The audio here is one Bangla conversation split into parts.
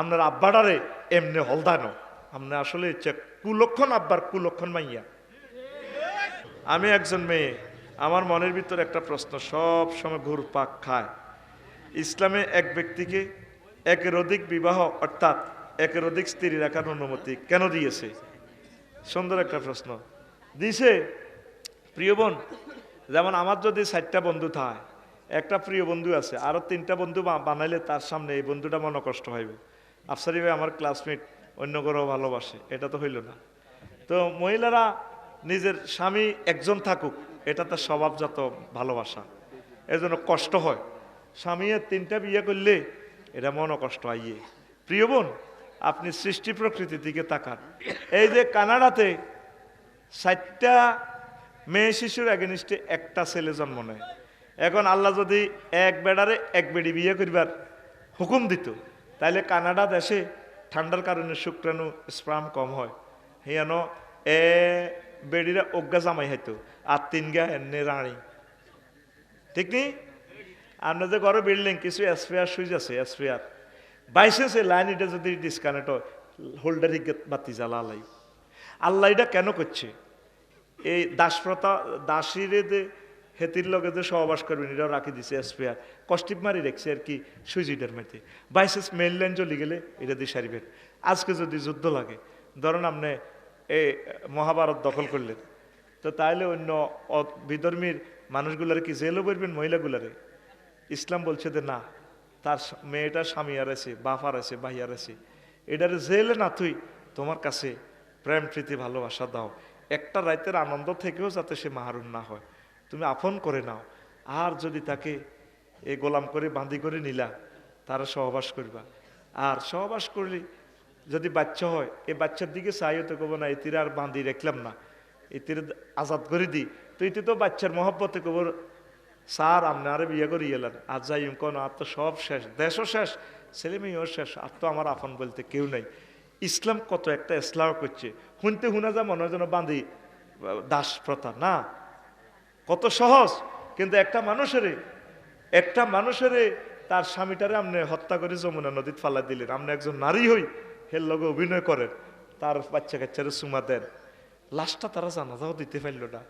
আপনার আব্বাটারে এমনি হলদানো। আপনি আসলে ইচ্ছে কুলক্ষণ আব্বার কুলক্ষণ মাইয়া। আমি একজন মেয়ে, আমার মনের ভিতর একটা প্রশ্ন সব সময় ঘুরপাক খায়। ইসলামে এক ব্যক্তিকে একের অধিক বিবাহ, অর্থাৎ একের অধিক স্ত্রী রাখার অনুমতি কেন দিয়েছে? সুন্দর একটা প্রশ্ন। দিছে, প্রিয় বোন, যেমন আমার যদি চারটা বন্ধু থাকে, একটা প্রিয় বন্ধু আছে, আরও তিনটা বন্ধু বানাইলে তার সামনে এই বন্ধুটা মনে কষ্ট হইব। আফসারি ভাই আমার ক্লাসমেট অন্য কারও ভালোবাসে, এটা তো হইল না। তো মহিলারা নিজের স্বামী একজন থাকুক, এটা তার স্বভাবজাত ভালোবাসা। এজন্য কষ্ট হয়। স্বামীর তিনটা বিয়ে করলে এটা মনে কষ্ট আইয়ে। প্রিয় বোন, আপনি সৃষ্টি প্রকৃতির দিকে তাকান। এই যে কানাডাতে ষাটটা মেয়ে শিশুর এগেনিস্টে একটা ছেলে জন্ম নেয়। এখন আল্লাহ যদি এক বেড়ারে এক বেড়ি বিয়ে করিবার হুকুম দিত তাইলে কানাডা দেশে ঠান্ডার কারণে শুক্রাণু স্প্রাম কম হয়। হিয়ান এ বেড়িরা অজ্ঞা জামাই হয়তো, আর তিন গা এনে রানী ঠিক নি? আপনার যে ঘরে বিল্ডিং কিছু স্পেয়ার সুইচ আছে স্পেয়ার বাইসেন্সে লাইন এটা যদি ডিসকানেক্ট হয় হোল্ডারি বাতি জ্বালা লাই। আল্লাহ এটা কেন করছে? এই দাসপ্রথা, দাসীরে হেতির লগে যে সহবাস করবেন, এটাও রাখি দিছে স্পেয়ার কষ্টিপ মারি রেখছে আর কি সুইজিটার মেতে বাইসেন্স মেল লাইন চলে গেলে এটা দিয়ে সারিবেন। আজকে যদি যুদ্ধ লাগে, ধরেন আপনি এই মহাভারত দখল করলেন, তো তাইলে অন্য বিধর্মীর মানুষগুলারে কি জেলও করবেন, মহিলাগুলারে? ইসলাম বলছে যে না, তার মেয়েটার স্বামী আর আছে বাফার আছে, ভাই আর আছে। এটারে জেলে না তুই তোমার কাছে প্রেম, প্রীতি, ভালোবাসা দাও। একটা রাইতের আনন্দ থেকেও যাতে সে মাহারুন না হয়। তুমি আপন করে নাও। আর যদি তাকে এই গোলাম করে বাঁধি করে নিলা, তারা সহবাস করবা। আর সহবাস করলে যদি বাচ্চা হয় এই বাচ্চার দিকে চাইও তো কব না এতির আর বাঁধি রাখলাম না। এতির আজাদ করে দিই তো এতে তো বাচ্চার মহব্বতে কব, স্যার আপনারে বিয়ে করে এলেন। আর যাই কোন আর তো সব শেষ, দেশও শেষ, ছেলে মেয়েও শেষ, আর তো আমার আপন বলতে কেউ নাই। ইসলাম কত একটা ইসলাম করছে। শুনতে শুনা যা মনে হয় যেন বাঁধি দাস প্রথা। না কত সহজ। কিন্তু একটা মানুষেরে একটা মানুষেরে তার স্বামীটারে আপনি হত্যা করে যমুনা নদীত ফালা দিলেন। আপনি একজন নারী হই, হের লগে অভিনয় করেন, তার বাচ্চা কাচ্চারে সুমা দেন। লাশটা তারা জানাজাও দিতে পারল না।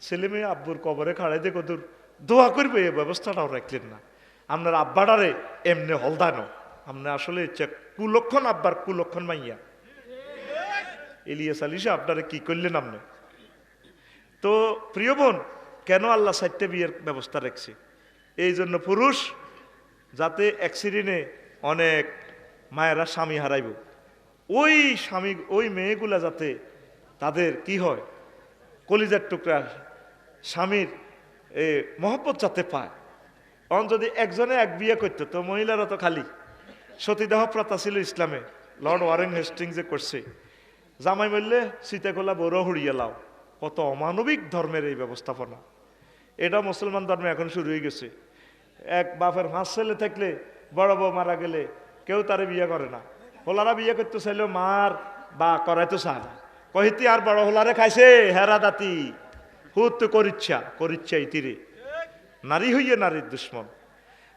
ছেলে মেয়ে আব্বুর কবরে খাড়াই দিয়ে কদূর দোয়া করবে, এই ব্যবস্থাটাও রাখলেন না। আপনার আব্বাটারে এমনি হলদানো। আপনি আসলে কুলক্ষণ আব্বার কুলক্ষণ মাইয়া। ইলিয়াস আলিশা আপনারা কি করলেন আপনি? তো প্রিয় বোন কেন আল্লাহ সাইটে বিয়ের ব্যবস্থা রাখছে? এই জন্য পুরুষ যাতে অ্যাক্সিডেন্টে অনেক মায়েরা স্বামী হারাইব। ওই স্বামী, ওই মেয়েগুলা যাতে তাদের কি হয়? কলিজার টুকরা স্বামীর, এ, মহব্বত যাতে পায়। অন যদি একজনে এক বিয়ে করতো, তো মহিলারা তো খালি। সতীদাহ প্রথা ছিল ইসলামে। লর্ড ওয়ারেন হেস্টিং যে করছে। জামাই বললে সীতাকোলা বড় হুড়িয়ে লাও। কত অমানবিক ধর্মের এই ব্যবস্থাপনা। এটা মুসলমান ধর্মে এখন শুরু হয়ে গেছে। এক বাপের হাঁস ছেলে থাকলে বড় বউ মারা গেলে কেউ তারে বিয়ে করে না। হোলারা বিয়ে করতে চাইলেও মার বা করাইতে চায় না। কহিতি, আর বড় হোলারে খাইছে? হেরা দাতি। হুত করিচ্ছা করিচ্ছা ইতিরে নারী হইয়ে নারীর দুশ্মন।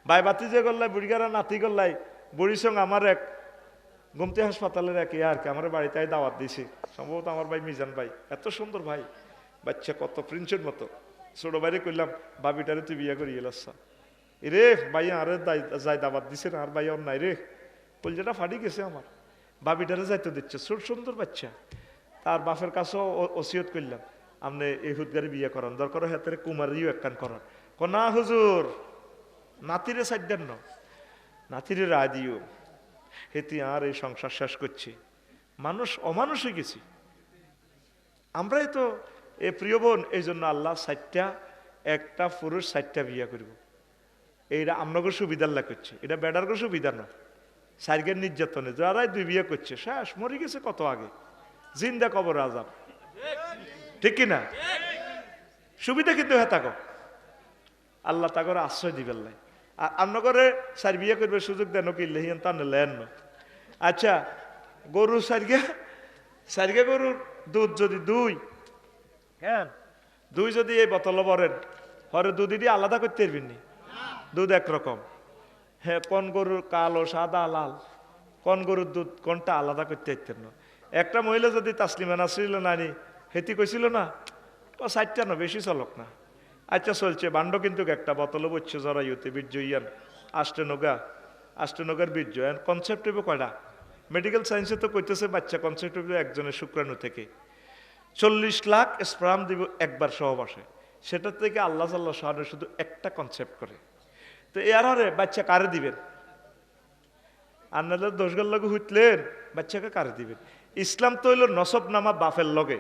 বাই বাতি যে গল্লাই বুড়িগারা নাতি গল্লাই বুড়ির সঙ্গে আমার এক গুমতি হাসপাতালের এক আর কি, আমার বাড়িতে দাওয়াত দিয়েছে। সম্ভবত আমার ভাই মিজান ভাই। এত সুন্দর ভাই। বাচ্চা কত, প্রিন্সের মতো। ছোট বাইরে করলাম বাবিটারে তুই বিয়ে করি এলাসা রে ভাই আরে যাই দাবাত দিছে না আর ভাই ওর নাই রে কলজাটা ফাটি গেছে আমার বাবিটারে যাইতে দিচ্ছে ছোট সুন্দর বাচ্চা তার বাপের কাছেও ওসিয়ত করলাম আপনি এই হুদগারি বিয়ে করান দরকার হাতের কুমারিও একখান করান ক না হুজুর নাতিরে সাইড দেন নাতিরে রায় দিও হেতি আর এই সংসার শেষ করছি মানুষ অমানুষ গেছি আমরাই তো এ প্রিয় বোন এই জন্য আল্লাহ ষাটটা একটা পুরুষ ষাটটা বিয়া করব। এইটা সুবিধার লাগ করছে। এটা বেডারকে সুবিধা না। সাইকের নির্যাতনে, যারাই দুই বিয়ে করছে, শেষ, মরে গেছে কত আগে? জিন্দা কবর আজাব। ঠিক কিনা? সুবিধা কিন্তু হ্যাঁ তাকো আল্লাহ তাগরে আশ্রয় দিবেন লাই। আর আপনাগরে সার বিয়ে করবে সুযোগ দেন কি, লেহিয়ান তা লেন আচ্ছা গরু সারগে সারগে গরুর দুধ যদি দুই হ্যাঁ দুই যদি এই বোতল ভরেন হরে দুধ দিয়ে আলাদা করতে পারবেন নি? দুধ একরকম। হ্যাঁ কোন গরুর কালো, সাদা, লাল, কোন গরুর দুধ কোনটা আলাদা করতে পারতেন না? একটা মহিলা যদি তাসলিমা নাসরিল নানি, হেতি কইছিল না ও ষাটটা না বেশি চলক না? আচ্ছা চলছে, বান্ড কিন্তু একটা বোতলও বলছে জরা ইউতে বীর্য ইয়ান, আষ্টনগা, আষ্টনগার বীর্য। হইব কয়টা? মেডিকেল সায়েন্সে তো কইতেছে, বাচ্চা কনসেপ্ট একজনের শুক্রাণু থেকে। চল্লিশ লাখ স্প্রাম দিব একবার সহবাসে। সেটা থেকে আল্লাহ সাল্লাহ সাহায্য শুধু একটা কনসেপ্ট করে। তো এর হরে বাচ্চা কারে দিবেন? আন্নাদের দোষগার লগে হুইতলেন, বাচ্চাকে কারে দিবেন? ইসলাম তো হইল নসব নামা বাফের লগে।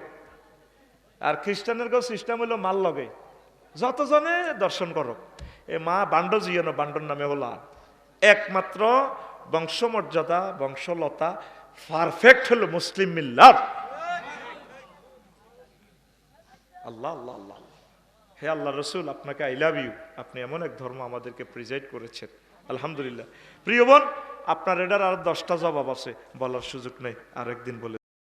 আর খ্রিস্টানের গো সিস্টেম হইল মাল লগে। যতজনে দর্শন করো এ মা বান্ড জিয়ন, বান্ডর নামে হলা একমাত্র বংশমর্যাদা, বংশলতা পারফেক্ট হলো মুসলিম মিল্লাত। আল্লাহ আল্লাহ আল্লাহ হে আল্লাহ রসুল, আপনাকে আই লাভ ইউ আপনি এমন এক ধর্ম আমাদেরকে প্রিজাইড করেছেন। আলহামদুলিল্লাহ। প্রিয় বোন, আপনার এটার আর দশটা জবাব আছে, বলার সুযোগ নেই। আরেকদিন বলে